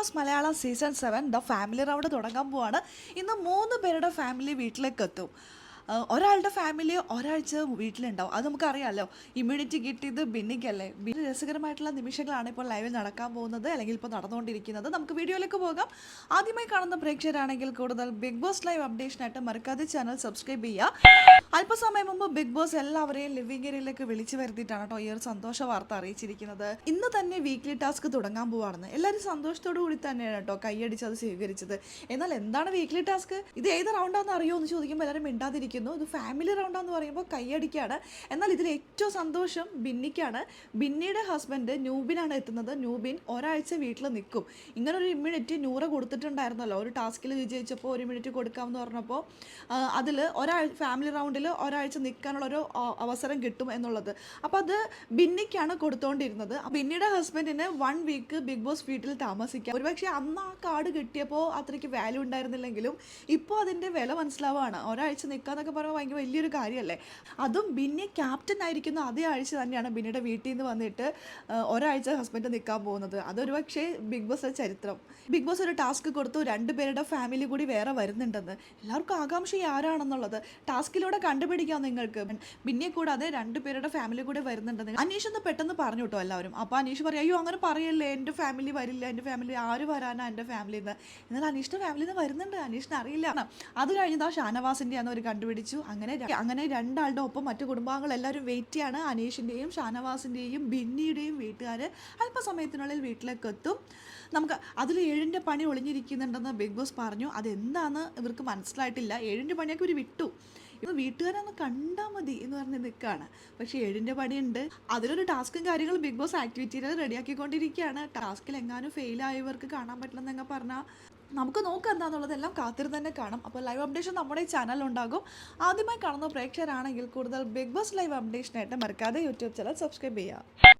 Boss Malayalam season seven the family round തുടങ്ങാൻ പോവാണ്. ഇന്ന് മൂന്ന് പേരുടെ ഫാമിലി വീട്ടിലേക്ക് എത്തും ഒരാളുടെ ഫാമിലി ഒരാഴ്ച വീട്ടിലുണ്ടാവും. അത് നമുക്കറിയാമല്ലോ ഇമ്മ്യൂണിറ്റി കിട്ടിയത് ബിന്നിക്കല്ലേ. ബിന്നി രസകരമായിട്ടുള്ള നിമിഷങ്ങളാണ് ഇപ്പോൾ ലൈവിൽ നടക്കാൻ പോകുന്നത് അല്ലെങ്കിൽ ഇപ്പോൾ നടന്നുകൊണ്ടിരിക്കുന്നത്. നമുക്ക് വീഡിയോയിലേക്ക് പോകാം. ആദ്യമായി കാണുന്ന പ്രേക്ഷകരാണെങ്കിൽ കൂടുതൽ ബിഗ് ബോസ് ലൈവ് അപ്ഡേഷനായിട്ട് മറക്കാതെ ചാനൽ സബ്സ്ക്രൈബ് ചെയ്യുക. അല്പസമയം മുമ്പ് ബിഗ് ബോസ് എല്ലാവരെയും ലിവിംഗ് ഏരിയയിലേക്ക് വിളിച്ചു വരുത്തിയിട്ടാണ് കേട്ടോ ഈ ഒരു സന്തോഷ വാർത്ത അറിയിച്ചിരിക്കുന്നത്. ഇന്ന് തന്നെ വീക്ക്ലി ടാസ്ക് തുടങ്ങാൻ പോവാണെന്ന് എല്ലാവരും സന്തോഷത്തോടു കൂടി തന്നെയാണ് കേട്ടോ കൈയടിച്ച് അത് സ്വീകരിച്ചത്. എന്നാൽ എന്താണ് വീക്ക്ലി ടാസ്ക് ഇത് ഏത് റൗണ്ടാണെന്ന് അറിയോ എന്ന് ചോദിക്കുമ്പോൾ എല്ലാവരും മിണ്ടാതിരിക്കുന്നു ഇത് ഫാമിലി റൗണ്ടാന്ന് പറയുമ്പോൾ കൈയടിക്കാണ്. എന്നാൽ ഇതിൽ ഏറ്റവും സന്തോഷം ബിന്നിക്കാണ്. ബിന്നിയുടെ ഹസ്ബൻഡ് ന്യൂബിനാണ് എത്തുന്നത്. ന്യൂബിൻ ഒരാഴ്ച വീട്ടിൽ നിൽക്കും. ഇങ്ങനെ ഒരു ഇമ്മ്യൂണിറ്റി നൂറ് കൊടുത്തിട്ടുണ്ടായിരുന്നല്ലോ. ഒരു ടാസ്കിൽ വിജയിച്ചപ്പോൾ ഒരു ഇമ്മ്യൂണിറ്റി കൊടുക്കാമെന്ന് പറഞ്ഞപ്പോൾ അതിൽ ഒരാഴ്ച ഫാമിലി റൗണ്ടിൽ ഒരാഴ്ച നിൽക്കാനുള്ളൊരു അവസരം കിട്ടും എന്നുള്ളത്. അപ്പോൾ അത് ബിന്നിക്കാണ് കൊടുത്തുകൊണ്ടിരുന്നത് ബിന്നിയുടെ ഹസ്ബൻഡിന് വൺ വീക്ക് ബിഗ് ബോസ് വീട്ടിൽ താമസിക്കാം. ഒരുപക്ഷെ അന്ന് ആ കാർഡ് കിട്ടിയപ്പോൾ അത്രയ്ക്ക് വാല്യൂ ഉണ്ടായിരുന്നില്ലെങ്കിലും ഇപ്പോൾ അതിന്റെ വില മനസ്സിലാവുകയാണ് ഒരാഴ്ച നിൽക്കാന്നൊക്കെ പറയുമ്പോൾ ഭയങ്കര വലിയൊരു കാര്യമല്ലേ അതും ബിന്നി ക്യാപ്റ്റൻ ആയിരിക്കുന്ന അതേ ആഴ്ച തന്നെയാണ് ബിന്നിയുടെ വീട്ടിൽ നിന്ന് വന്നിട്ട് ഒരാഴ്ച ഹസ്ബൻഡ് നിൽക്കാൻ പോകുന്നത്. അതൊരു പക്ഷേ ബിഗ് ബോസ് ചരിത്രം. ബിഗ് ബോസ് ഒരു ടാസ്ക് കൊടുത്തു രണ്ടുപേരുടെ ഫാമിലി കൂടി വേറെ വരുന്നുണ്ടെന്ന്. എല്ലാവർക്കും ആകാംക്ഷ ആരാണെന്നുള്ളത് ടാസ്കിലൂടെ കണ്ടുപിടിക്കാം നിങ്ങൾക്ക്. ബിന്നിയെ കൂടാതെ രണ്ടുപേരുടെ ഫാമിലി കൂടെ വരുന്നുണ്ടെന്ന്. അനീഷ് ഒന്ന് പെട്ടെന്ന് പറഞ്ഞു കേട്ടോ എല്ലാവരും. അപ്പോൾ അനീഷ് പറയും അയ്യോ അങ്ങനെ പറയല്ലേ എന്റെ ഫാമിലി വരില്ല എന്റെ ഫാമിലി ആര് വരാനാ എന്റെ ഫാമിലിയിൽ നിന്ന് എന്നാൽ അനീഷിന്റെ ഫാമിലിയിൽ നിന്ന് വരുന്നുണ്ട്. അനീഷിന് അറിയില്ല. അത് കഴിഞ്ഞതാ ഷാനവാസിന്റെ ഒരു അവർ കണ്ടുപിടിച്ചു അങ്ങനെ അങ്ങനെ രണ്ടാളുടെ ഒപ്പം മറ്റു കുടുംബാംഗങ്ങൾ എല്ലാവരും വെയിറ്റ് ചെയ്യാണ്. അനീഷിന്റെയും ഷാനവാസിന്റെയും ബിന്നിയുടെയും വീട്ടുകാർ അല്പസമയത്തിനുള്ളിൽ വീട്ടിലേക്ക് എത്തും നമുക്ക് അതിൽ ഏഴിന്റെ പണി ഒളിഞ്ഞിരിക്കുന്നുണ്ടെന്ന് ബിഗ് ബോസ് പറഞ്ഞു. അതെന്താണെന്ന് ഇവർക്ക് മനസ്സിലായിട്ടില്ല. ഏഴിന്റെ പണിയൊക്കെ ഇവർ വിട്ടു. ഇത് വീട്ടുകാരൊന്ന് കണ്ടാൽ മതി എന്ന് പറഞ്ഞ് നിൽക്കുകയാണ് പക്ഷേ ഏഴിന്റെ പണിയുണ്ട്. അതിലൊരു ടാസ്കും കാര്യങ്ങളും ബിഗ് ബോസ് ആക്ടിവിറ്റിയിൽ റെഡിയാക്കിക്കൊണ്ടിരിക്കുകയാണ്. ടാസ്കിൽ എങ്ങാനും ഫെയിൽ ആയവർക്ക് കാണാൻ പറ്റില്ലെന്നൊക്കെ പറഞ്ഞാൽ നമുക്ക് നോക്കാം എന്താണെന്നുള്ളതെല്ലാം കാത്തിരുന്ന് തന്നെ കാണാം. അപ്പോൾ ലൈവ് അപ്ഡേഷൻ നമ്മുടെ ചാനലുണ്ടാകും ആദ്യമായി കാണുന്ന പ്രേക്ഷകരാണെങ്കിൽ കൂടുതൽ ബിഗ് ബോസ് ലൈവ് അപ്ഡേഷനായിട്ട് മറക്കാതെ യൂട്യൂബ് ചാനൽ സബ്സ്ക്രൈബ് ചെയ്യുക.